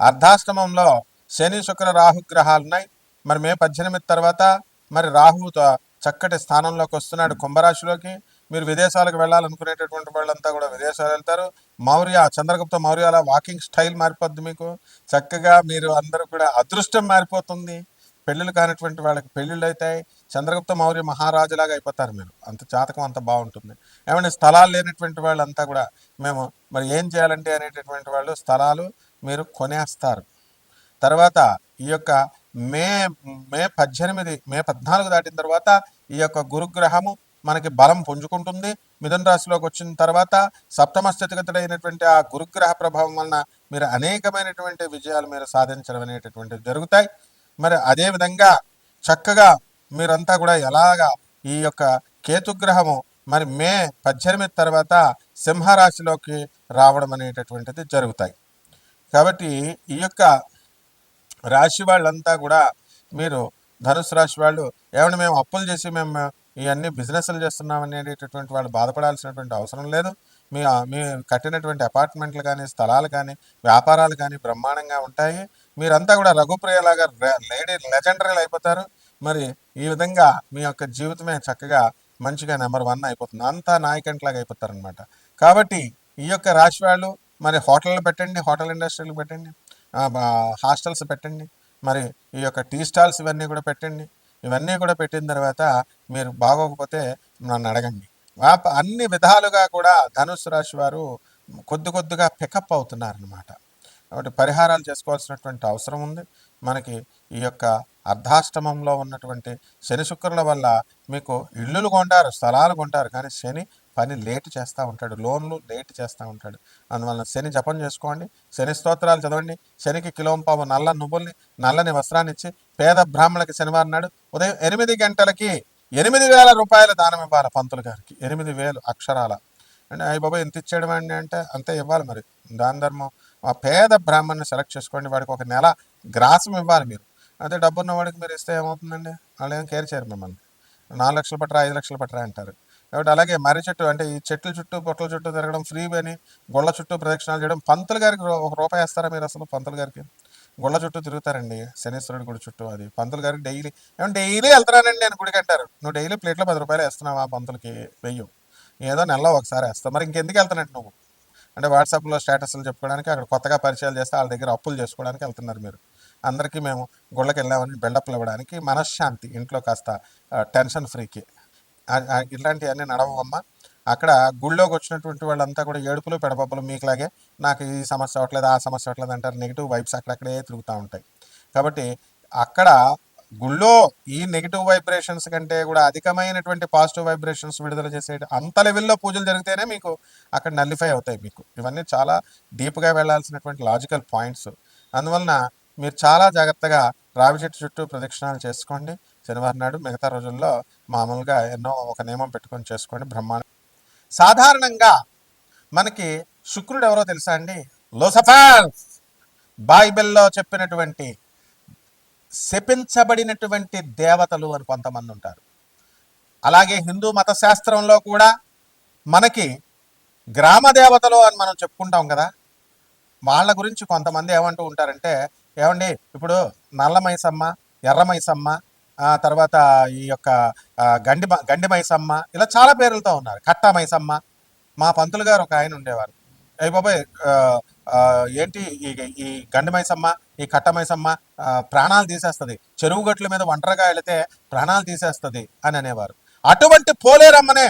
అర్ధాష్టమంలో శని శుక్ర రాహు గ్రహాలు ఉన్నాయి మరి మే పద్దెనిమిది తర్వాత మరి రాహుతో చక్కటి స్థానంలోకి వస్తున్నాడు కుంభరాశిలోకి. మీరు విదేశాలకు వెళ్ళాలనుకునేటటువంటి వాళ్ళంతా కూడా విదేశాలు వెళ్తారు. మౌర్య చంద్రగుప్త మౌర్యాల వాకింగ్ స్టైల్ మారిపోద్ది మీకు. చక్కగా మీరు అందరూ కూడా అదృష్టం మారిపోతుంది. పెళ్ళిళ్ళు కానిటువంటి వాళ్ళకి పెళ్ళిళ్ళు అవుతాయి చంద్రగుప్త మౌర్య మహారాజులాగా అయిపోతారు మీరు. అంత జాతకం అంత బాగుంటుంది. ఏమంటే స్థలాలు లేనటువంటి వాళ్ళంతా కూడా మేము మరి ఏం చేయాలంటే అనేటటువంటి వాళ్ళు స్థలాలు మీరు కొనేస్తారు. తర్వాత ఈ యొక్క మే మే పద్దెనిమిది మే పద్నాలుగు దాటిన తర్వాత ఈ యొక్క గురుగ్రహము మనకి బలం పుంజుకుంటుంది. మిథున రాశిలోకి వచ్చిన తర్వాత సప్తమ స్థితిగతుడైనటువంటి ఆ గురుగ్రహ ప్రభావం వలన మీరు అనేకమైనటువంటి విజయాలు మీరు సాధించడం అనేటటువంటివి జరుగుతాయి. మరి అదే విధంగా చక్కగా మీరంతా కూడా ఎలాగా ఈ యొక్క కేతుగ్రహము మరి మే పద్దెనిమిది తర్వాత సింహరాశిలోకి రావడం అనేటటువంటిది జరుగుతాయి. కాబట్టి ఈ యొక్క రాశి వాళ్ళంతా కూడా మీరు ధనుసు రాశి వాళ్ళు ఏమైనా మేము అప్పులు చేసి మేము ఇవన్నీ బిజినెస్లు చేస్తున్నాం అనేటటువంటి వాళ్ళు బాధపడాల్సినటువంటి అవసరం లేదు. మీ మీ కట్టినటువంటి అపార్ట్మెంట్లు కానీ స్థలాలు కానీ వ్యాపారాలు కానీ బ్రహ్మాండంగా ఉంటాయి. మీరంతా కూడా రఘుప్రియలాగా లేడీ లెజెండరీలు అయిపోతారు. మరి ఈ విధంగా మీ యొక్క జీవితమే చక్కగా మంచిగా నెంబర్ వన్ అయిపోతుంది. అంతా నాయకంట్లాగా అయిపోతారనమాట కాబట్టి ఈ యొక్క రాశి వాళ్ళు మరి హోటళ్ళు పెట్టండి హోటల్ ఇండస్ట్రీలు పెట్టండి బా- హాస్టల్స్ పెట్టండి మరి ఈ యొక్క టీ స్టాల్స్ ఇవన్నీ కూడా పెట్టండి. ఇవన్నీ కూడా పెట్టిన తర్వాత మీరు బాగోకపోతే నన్ను అడగండి. అన్ని విధాలుగా కూడా ధనుసు రాశి వారు కొద్ది కొద్దిగా పికప్ అవుతున్నారనమాట కాబట్టి పరిహారాలు చేసుకోవాల్సినటువంటి అవసరం ఉంది. మనకి ఈ యొక్క అర్ధాష్టమంలో ఉన్నటువంటి శని శుక్రుల వల్ల మీకు ఇల్లులు కొంటారు స్థలాలు కొంటారు. కానీ శని పని లేట్ చేస్తూ ఉంటాడు లోన్లు లేట్ చేస్తూ ఉంటాడు. అందువలన శని జపం చేసుకోండి శని స్తోత్రాలు చదవండి శనికి కిలోంపావు నల్ల నువ్వుల్ని నల్లని వస్త్రాన్ని ఇచ్చి పేద బ్రాహ్మణులకి శనివారం నాడు ఉదయం ఎనిమిది గంటలకి ఎనిమిది వేల రూపాయల దానం ఇవ్వాలి పంతులు గారికి. ఎనిమిది వేలు అక్షరాల. అంటే అయ్యి బాబా ఎంత ఇచ్చేయడం అండి అంటే అంతే ఇవ్వాలి మరి. దాని ధర్మం. ఆ పేద బ్రాహ్మణ్ని సెలెక్ట్ చేసుకోండి వాడికి ఒక నెల గ్రాసం ఇవ్వాలి మీరు. అదే డబ్బున్న వాడికి మీరు ఇస్తే ఏమవుతుందండి? వాళ్ళు ఏం కేర్ చేయరు మిమ్మల్ని. నాలుగు లక్షలు పట్టరా ఐదు లక్షలు పట్టరా అంటారు. కాబట్టి అలాగే మర్రి చెట్టు అంటే ఈ చెట్ల చుట్టూ పొట్ల చుట్టూ తిరగడం ఫ్రీ అని గొళ్ళ చుట్టూ ప్రదక్షిణాలు చేయడం పంతులు గారికి ఒక రూపాయి వేస్తారా మీరు అసలు పంతులు గారికి? గొళ్ళ చుట్టూ తిరుగుతారండి శనీశ్వరుడి గుడి చుట్టూ అది. పంతులు గారికి డైలీ ఏమంటే డైలీ వెళ్తున్నానండి నేను గుడికి అంటారు. నువ్వు డైలీ ప్లేట్లో పది రూపాయలు వేస్తున్నావు ఆ పంతులకి వెయ్యి. ఏదో నెలలో ఒకసారి వేస్తావు మరి ఇంకెందుకు వెళ్తానండి నువ్వు? అంటే వాట్సాప్లో స్టేటస్లు చెప్పుకోవడానికి అక్కడ కొత్తగా పరిచయాలు చేస్తే వాళ్ళ దగ్గర అప్పులు చేసుకోవడానికి వెళ్తున్నారు మీరు. అందరికీ మేము గుళ్ళకి వెళ్ళామని బిల్డప్లు ఇవ్వడానికి మనశ్శాంతి ఇంట్లో కాస్త టెన్షన్ ఫ్రీకి. ఇట్లాంటివన్నీ నడవమ్మా అక్కడ గుళ్ళోకి వచ్చినటువంటి వాళ్ళంతా కూడా ఏడుపులు పెడపప్పులు మీకులాగే నాకు ఈ సమస్య అవ్వట్లేదు ఆ సమస్య అవ్వట్లేదు అంటారు. నెగిటివ్ వైబ్స్ అక్కడక్కడే తిరుగుతూ ఉంటాయి. కాబట్టి అక్కడ గుళ్ళో ఈ నెగిటివ్ వైబ్రేషన్స్ కంటే కూడా అధికమైనటువంటి పాజిటివ్ వైబ్రేషన్స్ విడుదల చేసే అంత లెవెల్లో పూజలు జరిగితేనే మీకు అక్కడ నల్లిఫై అవుతాయి మీకు. ఇవన్నీ చాలా డీప్గా వెళ్ళాల్సినటువంటి లాజికల్ పాయింట్స్. అందువలన మీరు చాలా జాగ్రత్తగా రావి చెట్టు చుట్టూ ప్రదక్షిణాలు చేసుకోండి. శనివారం నాడు మిగతా రోజుల్లో మామూలుగా ఎన్నో ఒక నియమం పెట్టుకొని చేసుకోండి బ్రహ్మాండ. సాధారణంగా మనకి శుక్రుడు ఎవరో తెలుసా అండి? లోసఫర్! బైబిల్లో చెప్పినటువంటి శపించబడినటువంటి దేవతలు అని కొంతమంది ఉంటారు. అలాగే హిందూ మత శాస్త్రంలో కూడా మనకి గ్రామ దేవతలు అని మనం చెప్పుకుంటాం కదా. వాళ్ళ గురించి కొంతమంది ఏమంటూ ఉంటారంటే ఏమండి ఇప్పుడు నల్ల మైసమ్మ ఎర్ర మైసమ్మ తర్వాత ఈ యొక్క గండి మ- గండి మైసమ్మ ఇలా చాలా పేర్లతో ఉన్నారు. కట్టా మైసమ్మ మా పంతులు గారు ఒక ఆయన ఉండేవారు. అయ్యి బాబాయ్ ఏంటి ఈ ఈ గండి మైసమ్మ ఈ కట్ట మైసమ్మ ప్రాణాలు తీసేస్తుంది. చెరువు గట్ల మీద ఒంటరిగా వెళితే ప్రాణాలు తీసేస్తుంది అని అనేవారు. అటువంటి పోలేరమ్మనే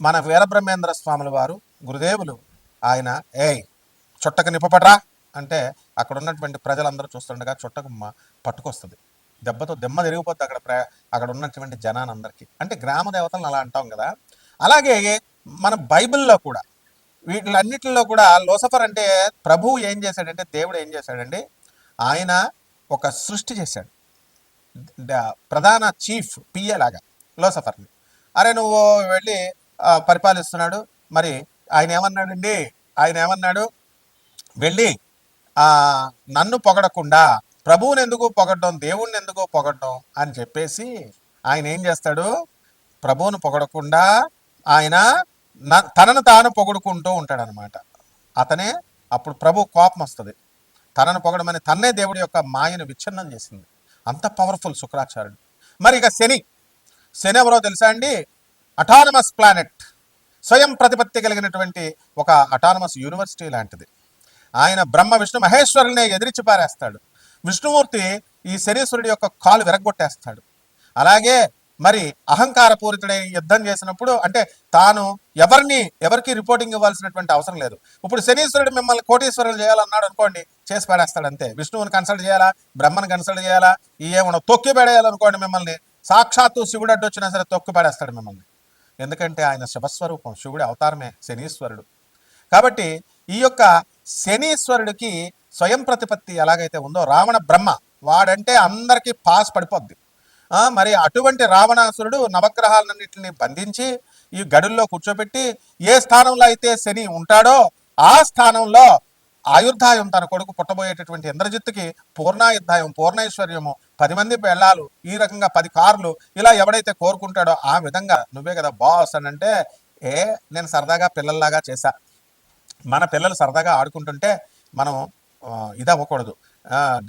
మన వీరబ్రహ్మేంద్ర స్వాముల వారు గురుదేవులు ఆయన ఏయ్ చుట్టకు నిప్పపడరా అంటే అక్కడ ఉన్నటువంటి ప్రజలందరూ చూస్తుండగా చుట్టకు పట్టుకొస్తుంది. దెబ్బతో దెమ్మ తిరిగిపోద్ది అక్కడ ప్ర అక్కడ ఉన్నటువంటి జనానందరికీ. అంటే గ్రామ దేవతలను అలా అంటాం కదా. అలాగే మన బైబిల్లో కూడా వీటిలన్నిటిలో కూడా లోసఫర్ అంటే ప్రభువు ఏం చేశాడంటే దేవుడు ఏం చేశాడండి? ఆయన ఒక సృష్టి చేశాడు. ప్రధాన చీఫ్ పిఏ లాగా లోసఫర్ని. అరే నువ్వు వెళ్ళి పరిపాలిస్తున్నాడు. మరి ఆయన ఏమన్నాడండి? ఆయన ఏమన్నాడు? వెళ్ళి ఆ, నన్ను పొగడకుండా ప్రభువుని ఎందుకు పొగడ్డం దేవుణ్ణి ఎందుకు పొగడ్డం అని చెప్పేసి ఆయన ఏం చేస్తాడు? ప్రభువును పొగడకుండా ఆయన తనను తాను పొగుడుకుంటూ ఉంటాడనమాట. అతనే అప్పుడు ప్రభు కోపం వస్తుంది. తనను పొగడమని తన్నే దేవుడి యొక్క మాయను విచ్ఛిన్నం చేసింది. అంత పవర్ఫుల్ శుక్రాచార్యుడు. మరి ఇక శని. శని ఎవరో తెలుసా అండి? అటానమస్ ప్లానెట్ స్వయం ప్రతిపత్తి కలిగినటువంటి ఒక అటానమస్ యూనివర్సిటీ లాంటిది. ఆయన బ్రహ్మ విష్ణు మహేశ్వరుల్ని ఎదిరించి పారేస్తాడు. విష్ణుమూర్తి ఈ శనీశ్వరుడి యొక్క కాలు విరగొట్టేస్తాడు అలాగే మరి అహంకారపూరితుడై యుద్ధం చేసినప్పుడు అంటే తాను ఎవరిని ఎవరికి రిపోర్టింగ్ ఇవ్వాల్సినటువంటి అవసరం లేదు. ఇప్పుడు శనీశ్వరుడు మిమ్మల్ని కోటీశ్వరులు చేయాలన్నాడు అనుకోండి చేసి పడేస్తాడు అంతే. విష్ణువుని కన్సల్ట్ చేయాలా? బ్రహ్మను కన్సల్ట్ చేయాలా? ఏమన్నా తొక్కి పడేయాలనుకోండి మిమ్మల్ని. సాక్షాత్తు శివుడు అడ్డు వచ్చినా సరే తొక్కి పడేస్తాడు మిమ్మల్ని. ఎందుకంటే ఆయన శివస్వరూపం శివుడి అవతారమే శనీశ్వరుడు. కాబట్టి ఈ యొక్క శనీశ్వరుడికి స్వయం ప్రతిపత్తి ఎలాగైతే ఉందో రావణ బ్రహ్మ వాడంటే అందరికీ పాస్ పడిపోద్ది. మరి అటువంటి రావణాసురుడు నవగ్రహాలన్నింటినీ బంధించి ఈ గడుల్లో కూర్చోబెట్టి ఏ స్థానంలో అయితే శని ఉంటాడో ఆ స్థానంలో ఆయుర్ధాయం తన కొడుకు పుట్టబోయేటటువంటి ఇంద్రజిత్తుకి పూర్ణాయుద్ధాయం పూర్ణైశ్వర్యము పది మంది పెళ్ళాలు ఈ రకంగా పది కార్లు ఇలా ఎవడైతే కోరుకుంటాడో ఆ విధంగా నువ్వే కదా బాస్ అని అంటే ఏ నేను సరదాగా పిల్లల్లాగా చేశా. మన పిల్లలు సరదాగా ఆడుకుంటుంటే మనం ఇదవ్వకూడదు.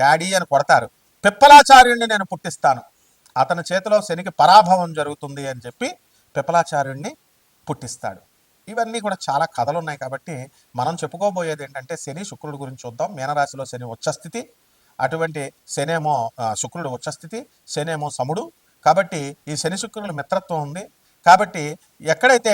డాడీ అని కొడతారు. పిప్పలాచార్యుణ్ణి నేను పుట్టిస్తాను. అతని చేతిలో శనికి పరాభవం జరుగుతుంది అని చెప్పి పిప్పలాచార్యుణ్ణి పుట్టిస్తాడు. ఇవన్నీ కూడా చాలా కథలు ఉన్నాయి కాబట్టి మనం చెప్పుకోబోయేది ఏంటంటే శని శుక్రుడి గురించి చూద్దాం. మీనరాశిలో శని ఉచ్చస్థితి అటువంటి శనేమో శుక్రుడు ఉచ్చస్థితి శనేమో సముడు. కాబట్టి ఈ శని శుక్రుల మిత్రత్వం ఉంది. కాబట్టి ఎక్కడైతే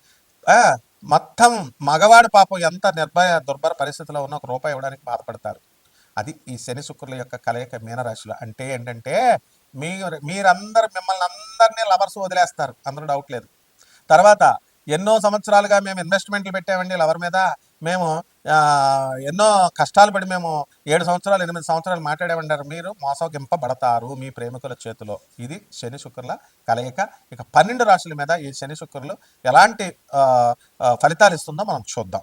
మొత్తం మగవాడు పాపం ఎంత నిర్భయ దుర్భర పరిస్థితిలో ఉన్న ఒక రూపాయి ఇవ్వడానికి బాధపడతారు. అది ఈ శని శుక్రుల యొక్క కలయిక మీనరాశిలో. అంటే ఏంటంటే మీరు మీరందరు మిమ్మల్ని అందరినీ లవర్స్ వదిలేస్తారు. అందరూ డౌట్ లేదు. తర్వాత ఎన్నో సంవత్సరాలుగా మేము ఇన్వెస్ట్మెంట్లు పెట్టామండి లవర్ మీద. మేము ఎన్నో కష్టాలు పడి మేము ఏడు సంవత్సరాలు ఎనిమిది సంవత్సరాలు మాట్లాడేమంటారు మీరు మోసగింపబడతారు మీ ప్రేమికుల చేతిలో. ఇది శని శుక్రుల కలయిక. ఇక పన్నెండు రాశుల మీద ఈ శని శుక్రులు ఎలాంటి ఫలితాలు ఇస్తుందో మనం చూద్దాం.